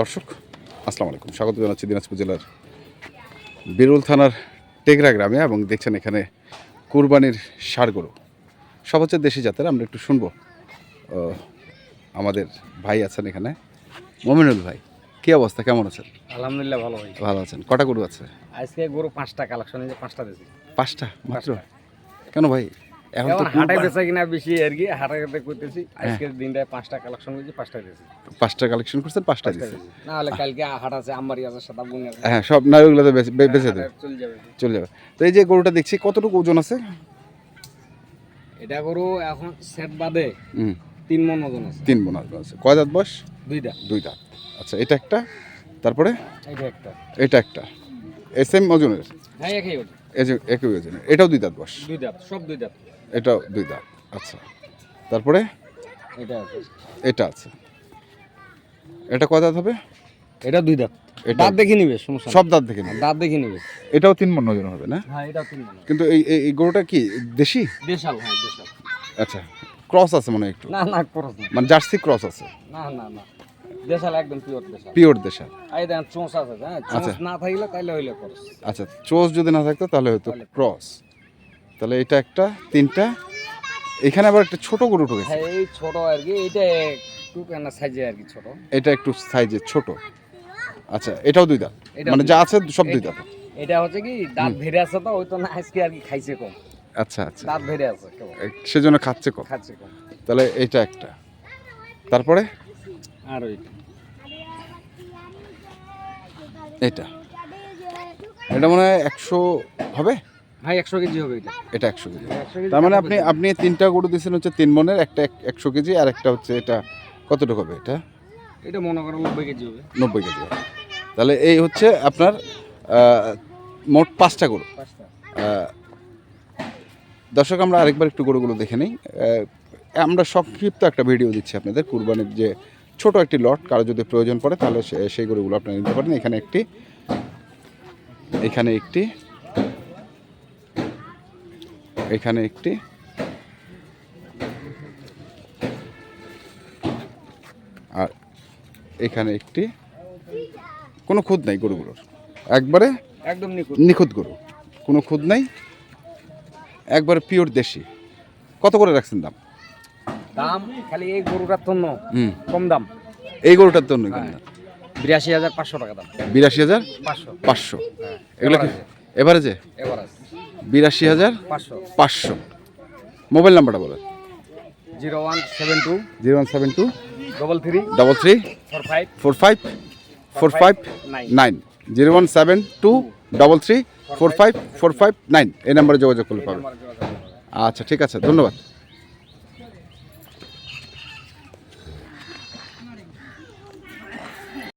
দর্শক আসসালামু আলাইকুম। স্বাগত জানাচ্ছি দিনাজপুর জেলার বিরুল থানার টেগরা গ্রামে এবং দেখছেন এখানে কুরবানির ষাড় গরু সব হচ্ছে দেশি জাতের আমরা একটু শুনব। আমাদের ভাই আছেন এখানে। মোমিনুল ভাই কী অবস্থা? কেমন আছেন? আলহামদুলিল্লাহ ভালো ভাই ভালো আছেন। কটা গরু আছে? আজকে গরু পাঁচটা কালেকশন পাঁচটা দিয়েছি। পাঁচটা মাত্র? পাঁচটা। কেন ভাই? এখন তো হাটে বেচা কিনা বেশি আর কি হাটে হাটে করতেছি আজকের দিনটায় পাঁচটা কালেকশন করেছি পাঁচটা দিয়েছি। পাঁচটা কালেকশন করছেন পাঁচটা দিয়েছি। না হলে কালকে হাট আছে আমারই আছে সাদা বুং আছে। হ্যাঁ সব না তো বেচে দেবে। চলে যাবে। চলে যাবে। তো এই যে গরুটা দেখছি কতটুকু ওজন আছে? এটা গরু এখন সেট বাদে তিন মন ওজন আছে। তিন বোন আসবে আছে। কয় দাঁত বয়স? দুইটা দুই দাঁত। আচ্ছা এটা একটা? তারপরে? এটা একটা। এটা একটা। এস এম ওজনের? হ্যাঁ একই ওজন। একই ওজনের। এটাও দুই দাঁত বয়স? দুই দাঁত সব দুই দাঁত। এটাও দুই দাঁত আচ্ছা। তারপরে? এটা আছে। এটা আছে। এটা কয় দাঁত হবে? এটা দুই দাঁত। এটা- দাঁত দেখে নিবে সমস্যা সব দাঁত দেখে নেই। দাঁত দেখে নিবে। এটাও তিন মন ওজন হবে না? হ্যাঁ এটা তিন মন। কিন্তু এই এই- গরুটা কি দেশি? দেশাল হ্যাঁ দেশাল। আচ্ছা ক্রস আছে মনে একটু। না না করস না। মানে জার্সি ক্রস আছে? না না না। দেশাল একদম পিওর দেশাল। পিওর দেশাল। এই দেখেন চোঁচ আছে হ্যাঁ চোঁচ আচ্ছা। না থাকলে তাইলে হইলে খরচ আচ্ছা চোজ যদি না থাকতো তাহলে হয়তো ক্রস। তাহলে এটা একটা তিনটা। এখানে আবার একটা ছোট গরু ঢুকেছে। হ্যাঁ এই ছোট আর কি এইটা একটু কেন সাইজে আর কি ছোট? এটা একটু সাইজে ছোট। আচ্ছা এটাও দুই দাঁত। মানে যা আছে সব দুই দাঁত। এটা হচ্ছে কি দাঁত ভেড়ে আছে তো ওই তো না আজকে আর কি খাইছে কম। আচ্ছা আচ্ছা। দাঁত ভেড়ে আছে সেজন্য খাচ্ছে কম। খাচ্ছে কম। তাহলে এটা একটা। তারপরে? আর ওই এটা। এটা মনে হয় একশো হবে? হ্যাঁ একশো কেজি হবে এটা। এটা একশো কেজি। তার মানে আপনি আপনি তিনটা গরু দিয়েছেন হচ্ছে তিন মনের একটা এক- একশো কেজি আর একটা হচ্ছে এটা কতটুকু হবে এটা? এটা মনে করো নব্বই কেজি হবে। নব্বই কেজি হবে। তাহলে এই হচ্ছে আপনার মোট পাঁচটা গরু। দর্শক আমরা আরেকবার একটু গরুগুলো দেখে নিই। আমরা সংক্ষিপ্ত একটা ভিডিও দিচ্ছি আপনাদের কুরবানির যে ছোট একটি লট কারও যদি প্রয়োজন পড়ে তাহলে সেই গরুগুলো আপনারা নিতে পারেন। এখানে একটি এখানে একটি এখানে একটি। আর এখানে একটি। কোনো খুদ নাই গরুগুলোর। একবারে একদম নিখুঁত। গরু। কোনো খুদ নাই। একবারে পিওর দেশি। কত করে রাখছেন দাম? দাম খালি এই গরুটার জন্য হুম। কম দাম। এই গরুটার জন্য হ্যাঁ। বিরাশি হাজার পাঁচশো টাকা দাম। বিরাশি হাজার পাঁচশো। পাঁচশো। এগুলো কি? এভারেজে। আছে বিরাশি হাজার পাঁচশো। মোবাইল নাম্বারটা বলেন zero one seven two zero one seven two double three double three four five four five four five nine. Zero one seven two double three four five four five nine. এই নাম্বারে যোগাযোগ করলে পাবেন আচ্ছা ঠিক আছে ধন্যবাদ।